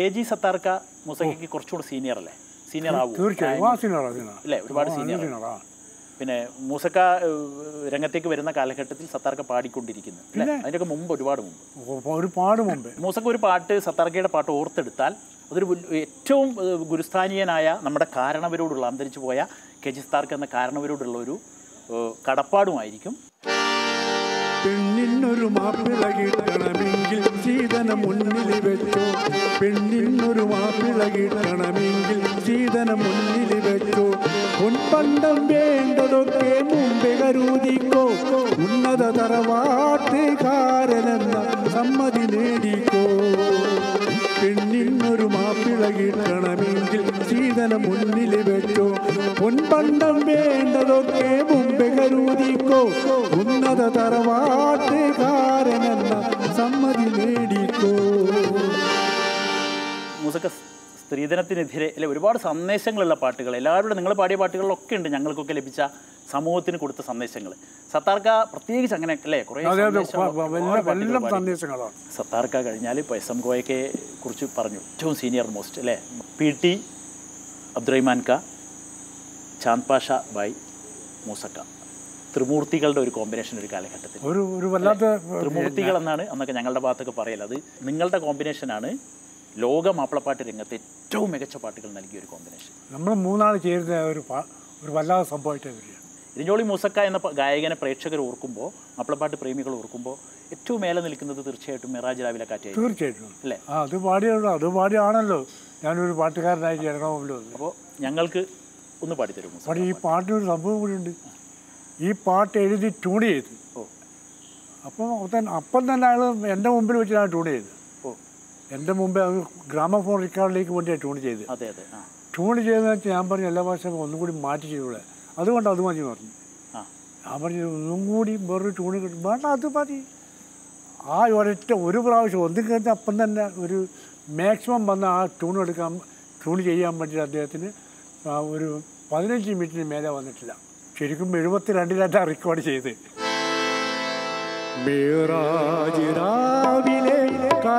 K G സത്താർക്ക മുസക്കിക്ക് കുറച്ചുകൂടെ senior അല്ലേ? Senior ആവും. തീർച്ചയായും. അല്ലേ? ഒരുപാട് സീനിയർ പിന്നെ മൂസക്ക രംഗത്തേക്ക് വരുന്ന കാലഘട്ടത്തിൽ സത്താർക്ക പാടിക്കൊണ്ടിരിക്കുന്നു. അല്ലേ? അതിന്റെയൊക്കെ മുമ്പ് ഒരുപാട് മുമ്പ്. ഒരുപാട് മുമ്പ്. മൂസക്ക ഒരു പാട്ട് സത്താർക്കയുടെ പാട്ട് ഓർത്തെടുത്താൽ അതൊരു ഏറ്റവും ഗുരുസ്ഥാനീയനായ നമ്മുടെ കാരണവരോടുള്ള അന്തരിച്ചു പോയ കെ ജി സത്താർക്ക് എന്ന കാരണവരോടുള്ള ഒരു കടപ്പാടുമായിരിക്കും. പെണ്ണിനൊരു മാപ്പിള കിട്ടണമെങ്കിൽ സീതന മുന്നിൽ വെച്ചോ. പെണ്ണിനൊരു മാപ്പിള കിട്ടണമെങ്കിൽ സീതന മുന്നിൽ വെച്ചോ. പൊൻപണ്ടം വേണ്ടതൊക്കെ മുമ്പേ കരുതിക്കോ. ഉന്നത തറവാട്ടുകാരനെന്ന സമ്മതി നേടിക്കോ. പെണ്ണിനൊരു മാപ്പിള കിട്ടണമെങ്കിൽ സീതന മുന്നിൽ വെച്ചോ. പൊൻപണ്ടം വേണ്ടതൊക്കെ മുമ്പേ കരുതിക്കോ. ഉന്നത തറവാട്ടുകാരനെന്ന സമ്മതി നേടിക്കോ. മൂസക്ക സ്ത്രീധനത്തിനെതിരെ അല്ലെ ഒരുപാട് സന്ദേശങ്ങളുള്ള പാട്ടുകൾ. എല്ലാവരുടെ നിങ്ങൾ പാടിയ പാട്ടുകളിലൊക്കെ ഉണ്ട് ഞങ്ങൾക്കൊക്കെ ലഭിച്ച സമൂഹത്തിന് കൊടുത്ത സന്ദേശങ്ങൾ. സത്താർക്ക പ്രത്യേകിച്ച് അങ്ങനെ അല്ലേ കുറേ. സന്ദേശങ്ങളാണ്. സത്താർക്ക കഴിഞ്ഞാൽ ഇപ്പോൾ എസ് എം കോയക്കെ കുറിച്ച് പറഞ്ഞു. ഏറ്റവും സീനിയർ മോസ്റ്റ് അല്ലേ? പി ടി അബ്ദുറഹിമാൻ ക ചാന്ദ് പാഷ ബൈ മൂസക്ക. ത്രിമൂർത്തികളുടെ ഒരു കോമ്പിനേഷൻ ഒരു കാലഘട്ടത്തിൽ. ഒരു ഒരു വല്ലാത്ത ത്രിമൂർത്തികൾ എന്നാണ് അന്നൊക്കെ ഞങ്ങളുടെ ഭാഗത്തൊക്കെ പറയൽ അത് നിങ്ങളുടെ കോമ്പിനേഷനാണ് ലോക മാപ്പിളപ്പാട്ട് രംഗത്തെ ഏറ്റവും മികച്ച പാട്ടുകൾ നൽകിയ ഒരു കോമ്പിനേഷൻ നമ്മൾ മൂന്നാൾ ചേരുന്ന ഒരു പാ- ഒരു വല്ലാതെ സംഭവമായിട്ട് വരിക. ഇരിഞ്ഞോളി മൂസക്ക എന്ന ഗായകനെ പ്രേക്ഷകർ ഓർക്കുമ്പോൾ മാപ്പിളപ്പാട്ട് പ്രേമികൾ ഓർക്കുമ്പോൾ ഏറ്റവും മേലെ നിൽക്കുന്നത് തീർച്ചയായിട്ടും മിറാജ് രാവിലെ കാറ്റ് തീർച്ചയായിട്ടും. അല്ലേ? ആ അത് പാടിയുള്ളൂ അത് പാടിയാണല്ലോ. ഞാനൊരു പാട്ടുകാരനായി ചേരണമല്ലോ അപ്പോൾ ഞങ്ങൾക്ക് ഒന്ന് പാടി തരുമോ പക്ഷേ ഈ പാട്ടിനൊരു സംഭവം കൂടിയുണ്ട് ഈ പാട്ട് എഴുതി ട്യൂൺ ചെയ്തു. ഓ. അപ്പം തന്നെ അപ്പം തന്നെ അയാൾ എന്റെ മുമ്പിൽ വെച്ചിട്ടാണ് ട്യൂൺ ചെയ്തത്. എന്റെ മുമ്പേ അത് ഗ്രാമഫോൺ റെക്കോർഡിലേക്ക് വേണ്ടിയാണ് ട്യൂൺ ചെയ്ത് അതെ അതെ ട്യൂൺ ചെയ്തതെന്ന് വെച്ചാൽ ഞാൻ പറഞ്ഞു എല്ലാ ഭാഷയും ഒന്നും കൂടി മാറ്റി ചെയ്തൂടെ. അതുകൊണ്ട് അത് മതി പറഞ്ഞു. ആ. ഞാൻ പറഞ്ഞു ഒന്നും കൂടി വേറൊരു ട്യൂണ് കിട്ടും വേണ്ട അത് മതി. ആ ഒരൊറ്റ ഒരു പ്രാവശ്യം ഒന്നും കഴിഞ്ഞാൽ അപ്പം തന്നെ ഒരു മാക്സിമം വന്ന് ആ ട്യൂൺ എടുക്കാൻ ട്യൂൺ ചെയ്യാൻ വേണ്ടി അദ്ദേഹത്തിന് ഒരു പതിനഞ്ച് മിനിറ്റിന് മേലെ വന്നിട്ടില്ല. ശരിക്കും എഴുപത്തി രണ്ടിലായിട്ടാണ് റെക്കോർഡ് ചെയ്ത് മേറാജ് രാവിലെ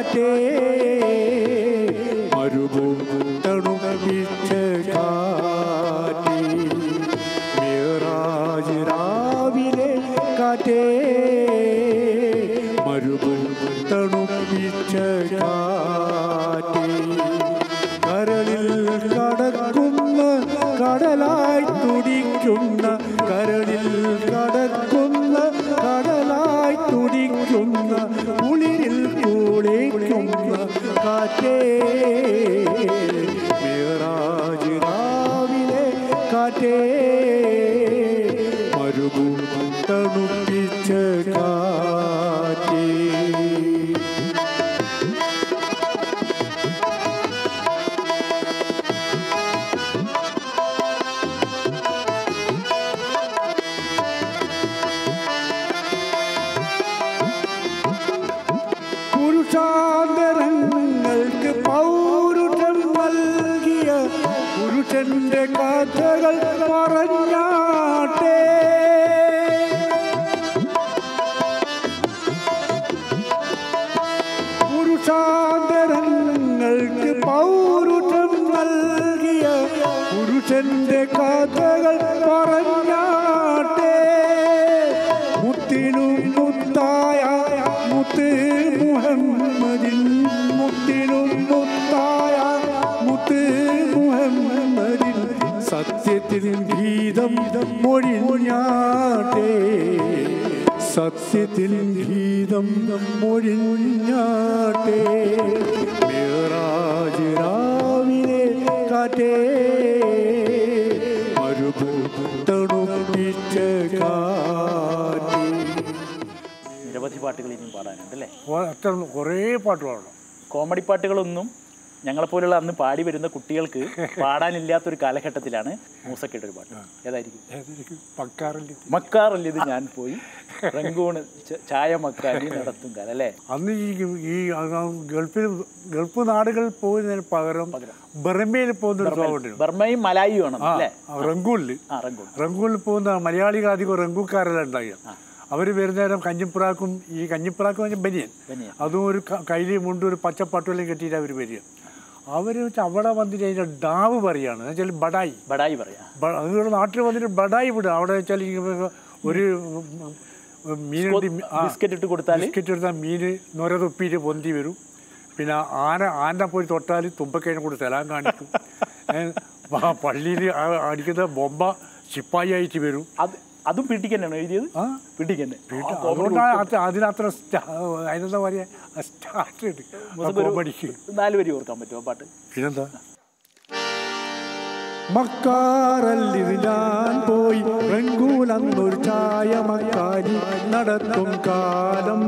കാറ്റേ മരുഭൂതണുപിച്ച കാറ്റേ. മേറാജ് രാവിലെ കാറ്റേ പുരുഷാന്തരങ്ങൾക്ക് പൗരുഷം നൽകിയ പുരുഷന്റെ കാറ്റകൾ പറഞ്ഞാട്ടെ മുത്തായ മുത്ത് മുഹമ്മദിൻ മുത്തിനും മുത്തായ മുത്ത് മുഹമ്മദിൻ സത്യത്തിൽ ഗീതം മൊഴിഞ്ഞാട്ടെ. സത്യത്തിൽ ഗീതം മൊഴിഞ്ഞാട്ടെ. മിറാജ് രാവിലെ കാറ്റേ. മരുഭൂ തണുപ്പിച്ച കാറ്റേ. നിരവധി പാട്ടുകൾ ഇനിയും പാടാനുണ്ട് അല്ലേ? അത്ര കുറേ പാട്ട് പാടണം കോമഡി പാട്ടുകളൊന്നും ഞങ്ങളെപ്പോലുള്ള അന്ന് പാടി വരുന്ന കുട്ടികൾക്ക് പാടാനില്ലാത്തൊരു കാലഘട്ടത്തിലാണ് മൂസക്കയുടെ ഒരു പാട്ട്. ഏതായിരിക്കും? മക്കാറല്ലിത് ഞാൻ പോയി റങ്കൂണ് ചായ മക്കാരി നടത്തും കാലം അല്ലേ? അന്ന് ഈ ഗൾഫിൽ ഗൾഫ് നാടുകളിൽ പോകുന്നതിന് പകരം ബർമയിൽ പോകുന്ന ബർമയും മലായിയും ആണ് അല്ലേ? റംഗൂണിൽ പോകുന്ന മലയാളികൾ അധികം റംഗൂക്കാരെല്ലാം ഉണ്ടാകുക അവർ വരുന്നേരം കഞ്ഞിപ്പുറാക്കും ഈ കഞ്ഞിപ്പുറാക്കും പറഞ്ഞാൽ ബനിയൻ. അതും ഒരു കയ്യിൽ മുണ്ട് ഒരു പച്ചപ്പട്ടുവെല്ലാം കെട്ടിയിട്ട് അവർ വരിക. അവർ വെച്ചാൽ അവിടെ വന്നിട്ട് അതിന്റെ ഡാവ് പറയാണ്. എന്ന് വെച്ചാൽ ബഡായി. ബഡായി പറയാം. നിങ്ങളുടെ നാട്ടിൽ വന്നിട്ട് ബഡായി വിടുക. അവിടെ വെച്ചാൽ ഒരു മീൻ ബിസ്ക്കറ്റ് ഇട്ട് കൊടുത്താൽ ബിസ്ക്കറ്റ് എടുത്താൽ മീൻ നൊര തൊപ്പിയിട്ട് പൊന്തി വരും. പിന്നെ ആന ആന പോയി തൊട്ടാൽ തുമ്പക്കഴിഞ്ഞ കൂടി സ്ഥലം കാണിക്കും. പള്ളിയിൽ അടിക്കുന്ന ബൊമ്പ ശിപ്പായി ആയിട്ട് വരും. അത് അതും പിടിക്കന്നെയാണ് എഴുതിയത്? പിടിക്കന്നെ. അതുകൊണ്ടാണ് അത് അതിനത്ര അതിനെന്താ പറയുക സ്റ്റാർട്ട് നാല് വരി ഓർക്കാൻ പറ്റുമോ പാട്ട്? പിന്നെന്താ? മക്കാറല്ലിത് ഞാൻ പോയി റെങ്കൂലന്നൊരു ചായ മക്കാരി നടത്തും കാലം.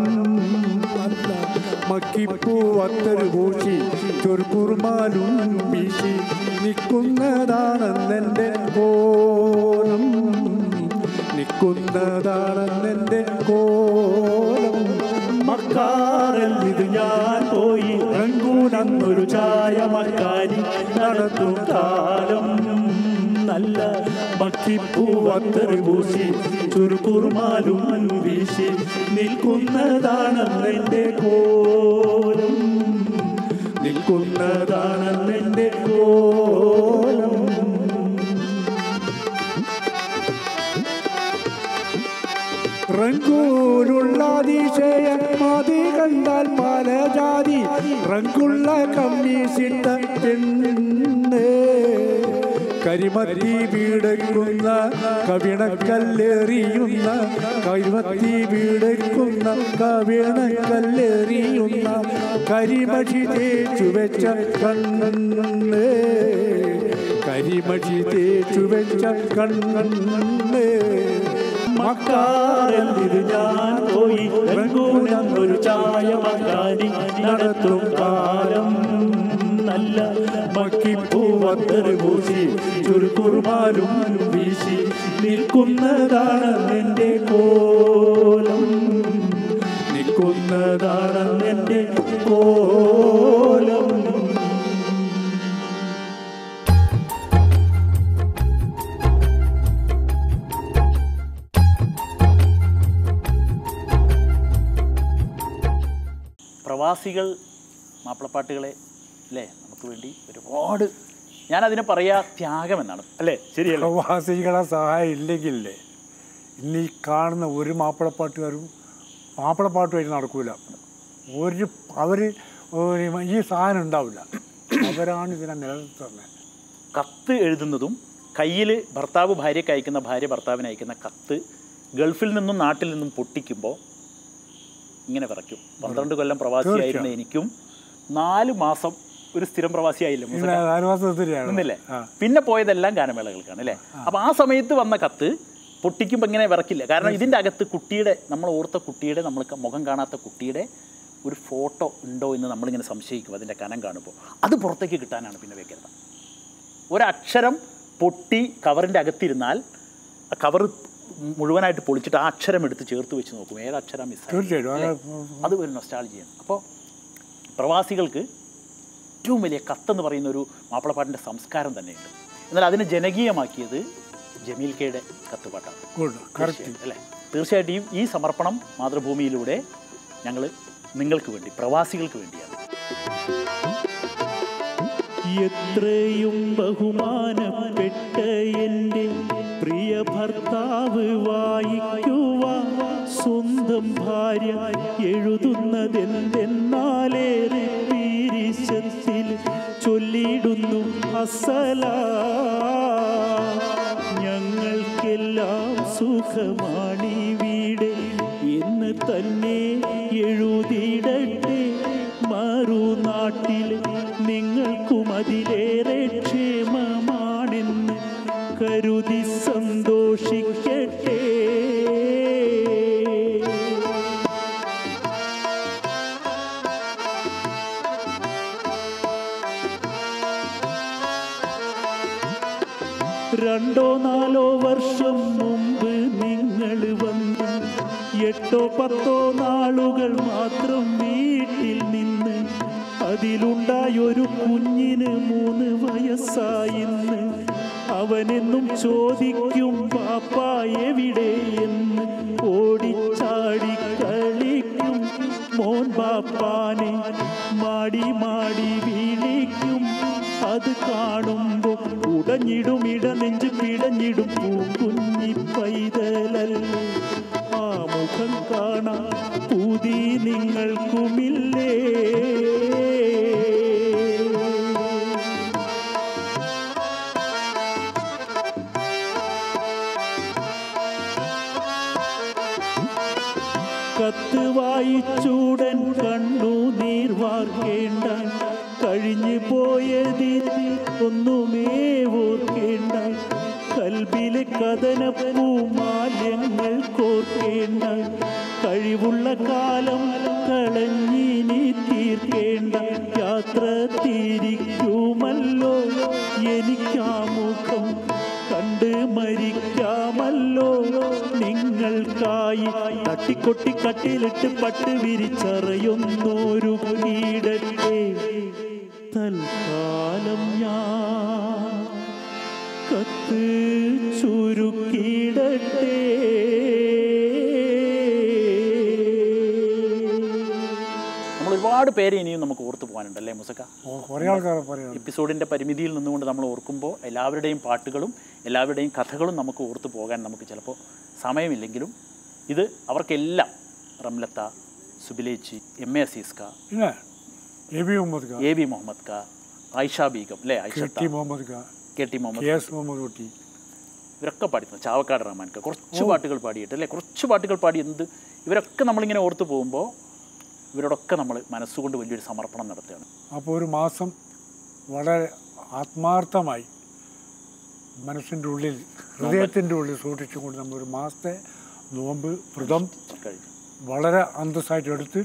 മക്കിപ്പൂവത്തൊരു പൂച്ചി ചൊരുക്കുറുമാലും വീശി നിൽക്കുന്നതാണെന്നെന്റെ കോലം നിൽക്കുന്നതാണെന്നെന്റെ കോലം. മക്കാറല്ലിത് ഞാൻ പോയി. റങ്കൂലന്നൊരു ചായ മക്കാരി നടത്തും കാലം. നല്ല ഭക്തിപ്പൂവത്തറിപൂശി ചുരുക്കുറുമാലും വീശി നിൽക്കുന്നതാണെന്നെന്റെ കോലം. നിൽക്കുന്നതാണെന്നെന്റെ കോലം. റങ്കൂലുള്ള അതിശയ മതി കണ്ടാൽ പല ജാതി റങ്കുള്ള കമ്മീസിട്ട കരിമത്തി വീടക്കുന്ന കവിണക്കല്ലെറിയുന്ന കരിമത്തി വീടക്കുന്ന കവിണക്കല്ലെറിയുന്ന കരിമഷി തേച്ചു വെച്ച കണ്ണേ കരിമഷി തേച്ചു വെച്ച കണ്ണ്. മക്കാറിൽ ഞാൻ പോയി. റങ്കൂലൊരു ചായ മക്കാരി നടത്തും കാലം നല്ല. മക്കിപ്പൂവത്തറ് പൂശി. ചുരുക്കുറുമാലും വീശി. നിൽക്കുന്നതാണ് എന്റെ കോലം. നിൽക്കുന്നതാണ് എന്റെ കോലം പ്രവാസികൾ മാപ്പിളപ്പാട്ടുകളെ അല്ലേ? നമുക്ക് വേണ്ടി ഒരുപാട് ഞാൻ അതിനെ പറയാ ത്യാഗമെന്നാണ്. അല്ലേ? ശരിയല്ല? പ്രവാസികളെ സഹായം ഇല്ലെങ്കിലേ ഇന്ന് ഈ കാണുന്ന ഒരു മാപ്പിളപ്പാട്ടുകാരും മാപ്പിളപ്പാട്ടുമായിട്ട് നടക്കൂല. ഒരു അവർ ഈ സാധനം ഉണ്ടാവില്ല. അവരാണ് ഇതിനെ നിലനിർത്തുന്നത്. കത്ത് എഴുതുന്നതും കയ്യിൽ ഭർത്താവ് ഭാര്യയ്ക്ക് അയക്കുന്ന ഭാര്യ ഭർത്താവിന് അയക്കുന്ന കത്ത് ഗൾഫിൽ നിന്നും നാട്ടിൽ നിന്നും പൊട്ടിക്കുമ്പോൾ ഇങ്ങനെ വിറയ്ക്കും പന്ത്രണ്ട് കൊല്ലം പ്രവാസിയായിരുന്ന എനിക്കും നാല് മാസം ഒരു സ്ഥിരം പ്രവാസിയായില്ലേ. നിന്നില്ലേ? പിന്നെ പോയതെല്ലാം ഗാനമേളകൾക്കാണ് അല്ലേ? അപ്പോൾ ആ സമയത്ത് വന്ന കത്ത് പൊട്ടിക്കുമ്പോൾ ഇങ്ങനെ വിറക്കില്ല കാരണം ഇതിന്റെ അകത്ത് കുട്ടിയുടെ നമ്മൾ ഓർത്ത കുട്ടിയുടെ നമ്മൾ മുഖം കാണാത്ത കുട്ടിയുടെ ഒരു ഫോട്ടോ ഉണ്ടോ എന്ന് നമ്മളിങ്ങനെ സംശയിക്കും. അതിന്റെ കനം കാണുമ്പോൾ അത് പുറത്തേക്ക് കിട്ടാനാണ് പിന്നെ വെക്കരുത് ഒരക്ഷരം പൊട്ടി കവറിന്റെ അകത്തിരുന്നാൽ കവർ മുഴുവനായിട്ട് പൊളിച്ചിട്ട് ആ അക്ഷരം എടുത്ത് ചേർത്ത് വെച്ച് നോക്കും. ഏത് അക്ഷരം മിസ് തീർച്ചയായിട്ടും? അത് ഒരു നൊസ്റ്റാളജിയാണ് അപ്പോൾ പ്രവാസികൾക്ക് ഏറ്റവും വലിയ കത്തെന്ന് പറയുന്ന ഒരു മാപ്പിളപ്പാട്ടിന്റെ സംസ്കാരം തന്നെയുണ്ട്. എന്നാൽ അതിനെ ജനകീയമാക്കിയത് ജമീൽ കെയുടെ കത്തുപാട്ടാണ്. അല്ലേ? തീർച്ചയായിട്ടും ഈ- ഈ സമർപ്പണം മാതൃഭൂമിയിലൂടെ ഞങ്ങൾ നിങ്ങൾക്ക് വേണ്ടി പ്രവാസികൾക്ക് വേണ്ടിയാണ്. എത്രയും ബഹുമാനപ്പെട്ട എന്റെ പ്രിയ ഭർത്താവ് വായിക്കുക. സ്വന്തം ഭാര്യ എഴുതുന്നതെന്തെന്നാലേറെ പീരിശത്തിൽ ചൊല്ലിയിടുന്നു അസല ഞങ്ങൾക്കെല്ലാം സുഖമാണി വീട് എന്ന് തന്നെ എഴുതിയിടട്ടെ. മറുനാട്ടിൽ പത്തോ നാളുകൾ മാത്രം വീട്ടിൽ നിന്ന് അതിലുണ്ടായൊരു കുഞ്ഞിന് മൂന്ന് വയസ്സായിന്ന്. അവനെന്നും ചോദിക്കും പാപ്പ എവിടെ? എന്ന് ഓടിച്ചാടി കളിക്കും. മോൻ പാപ്പാനെ മാടി മാടി വിളിക്കും. അത് കാണുമ്പോൾ ഉടഞ്ഞിടും ഇടനെഞ്ച് പിടഞ്ഞിടും പൂക്കുഞ്ഞി പൈതലല്ലേ. കഴിവുള്ള കാലം കളഞ്ഞിനി തീർക്കേണ്ട യാത്ര തിരിക്കുമല്ലോ. എനിക്കാ മുഖം കണ്ട് മരിക്കാമല്ലോ. നിങ്ങൾക്കായി തട്ടിക്കൊട്ടി കട്ടിലിട്ട് പട്ട് വിരിച്ചറയുന്നൊരു കീടത്തെ തൽക്കാലം ഞാൻ കത്ത് ചുരുക്കിടട്ടെ ഒരുപാട് പേരെ ഇനിയും നമുക്ക് ഓർത്തു പോകാനുണ്ട് അല്ലേ മുസക്ക? എപ്പിസോഡിന്റെ പരിമിതിയിൽ നിന്നുകൊണ്ട് നമ്മൾ ഓർക്കുമ്പോൾ എല്ലാവരുടെയും പാട്ടുകളും എല്ലാവരുടെയും കഥകളും നമുക്ക് ഓർത്തു പോകാൻ നമുക്ക് ചിലപ്പോൾ സമയമില്ലെങ്കിലും ഇത് അവർക്കെല്ലാം റംലത്ത സുബിലേച്ചി എം എ അസീസ് പിന്നെ എ ബി മുഹമ്മദ് എ ക ആയിഷ ബീഗം അല്ലേ K Ayisha Muhammad K T Muhammad K ഇവരൊക്കെ പാടിയിരുന്നു ചാവക്കാട് റഹ്മാൻ കുറച്ച് പാട്ടുകൾ പാടിയിട്ട് അല്ലേ? കുറച്ച് പാട്ടുകൾ പാടി എന്ത്? ഇവരൊക്കെ നമ്മളിങ്ങനെ ഓർത്ത് പോകുമ്പോൾ ഇവരോടൊക്കെ നമ്മൾ മനസ്സുകൊണ്ട് വലിയൊരു സമർപ്പണം നടത്തുകയാണ്. അപ്പോൾ ഒരു മാസം വളരെ ആത്മാർത്ഥമായി മനസ്സിന്റെ ഉള്ളിൽ ഹൃദയത്തിന്റെ ഉള്ളിൽ സൂക്ഷിച്ചുകൊണ്ട് നമ്മൾ ഒരു മാസത്തെ നോമ്പ് വ്രതം വളരെ അന്തസ്സായിട്ട് എടുത്ത്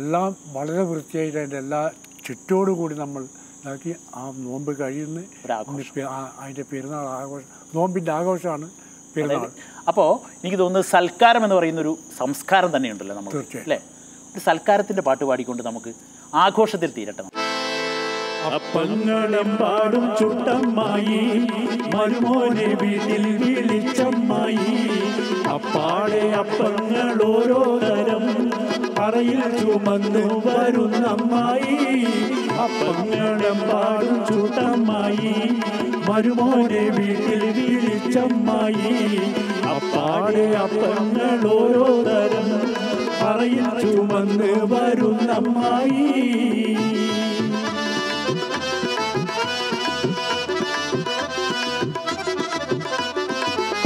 എല്ലാം വളരെ വൃത്തിയായിട്ട് അതിന്റെ എല്ലാ ചുറ്റോടുകൂടി നമ്മൾ ഇതാക്കി ആ നോമ്പ് കഴിയുന്ന അതിന്റെ പെരുന്നാൾ ആഘോഷം നോമ്പിന്റെ ആഘോഷമാണ് പെരുന്നാൾ. അപ്പോൾ എനിക്ക് തോന്നുന്നത് സൽക്കാരം എന്ന് പറയുന്ന ഒരു സംസ്കാരം തന്നെയുണ്ടല്ലോ നമ്മൾ തീർച്ചയായും. അല്ലേ? സൽക്കാരത്തിന്റെ പാട്ട് പാടിക്കൊണ്ട് നമുക്ക് ആഘോഷത്തിൽ തീരട്ടെ. അപ്പങ്ങളും പാടും ചുട്ടമ്മായി മരുമോനെ വീട്ടിൽ വിളിച്ചമ്മായി. അപ്പാടെ അപ്പങ്ങൾ ഓരോ തരം പറയിൽ ചുമന്നു വരുന്നമ്മായി. അപ്പങ്ങളും പാടും ചുട്ടമ്മായി മരുമോനെ വീട്ടിൽ വിളിച്ചമ്മായി. അപ്പാടെ അപ്പങ്ങൾ ഓരോ തരം പറയിൽ ചുമന്ന് വരുന്നമ്മായി.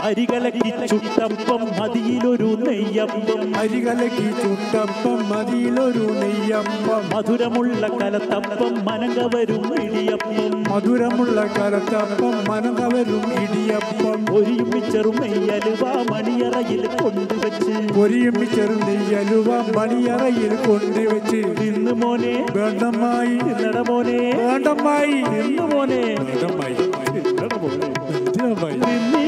അരികലക്കി ചുട്ടപ്പം മതിയിലൊരു നെയ്യപ്പം. അരികലക്കി ചുട്ടപ്പം മതിയിലൊരു നെയ്യപ്പം. മധുരമുള്ള കലത്തപ്പം മനകവരും ഇടിയപ്പം. മധുരമുള്ള കലത്തപ്പം മനകവരും ഇടിയപ്പം. ഒരുമിച്ചെറും മിച്ചറും നെയ്യലുവ മണിയറയിൽ കൊണ്ടുവച്ച്. ഒരുമിച്ചെറും ചെറു നെയ്യലുവ മണിയറയിൽ കൊണ്ടുവച്ച്. ഇന്ന് മോനെ. വേണ്ടമായി നടമോനെ മോനെ. വേണ്ടമായി ഇന്ന് മോനെ. വേണ്ടമായി നടമോനെ മോനെ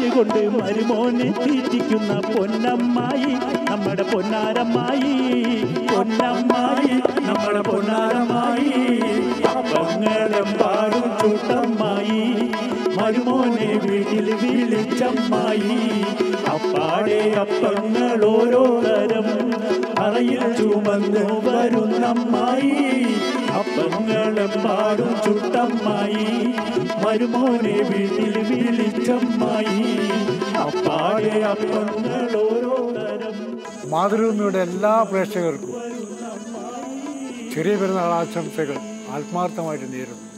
പറഞ്ഞുകൊണ്ട് മരുമോനെ തീറ്റിക്കുന്ന പൊന്നമ്മായി നമ്മുടെ പൊന്നാരമ്മായി. പൊന്നമ്മായി നമ്മുടെ പൊന്നാരമ്മായി. അപ്പങ്ങളും പാടും ചൂട്ടമ്മായി. മരുമോനെ വീട്ടിൽ വിളിച്ചമ്മായി. അപ്പാടെ അപ്പങ്ങൾ ഓരോ തരം അറയിൽ ചുമന്നു വരുന്നമ്മായി. അപ്പങ്ങളും പാടും ചുട്ടമ്മായി. മരുമോനെ വീട്ടിൽ വിളിച്ചമ്മായി. അപ്പാടെ അപ്പങ്ങൾ തരം മാതൃഭൂമിയുടെ എല്ലാ പ്രേക്ഷകർക്കും ചെറിയ പെരുന്നാൾ ആശംസകൾ ആത്മാർത്ഥമായിട്ട് നേരുന്നു.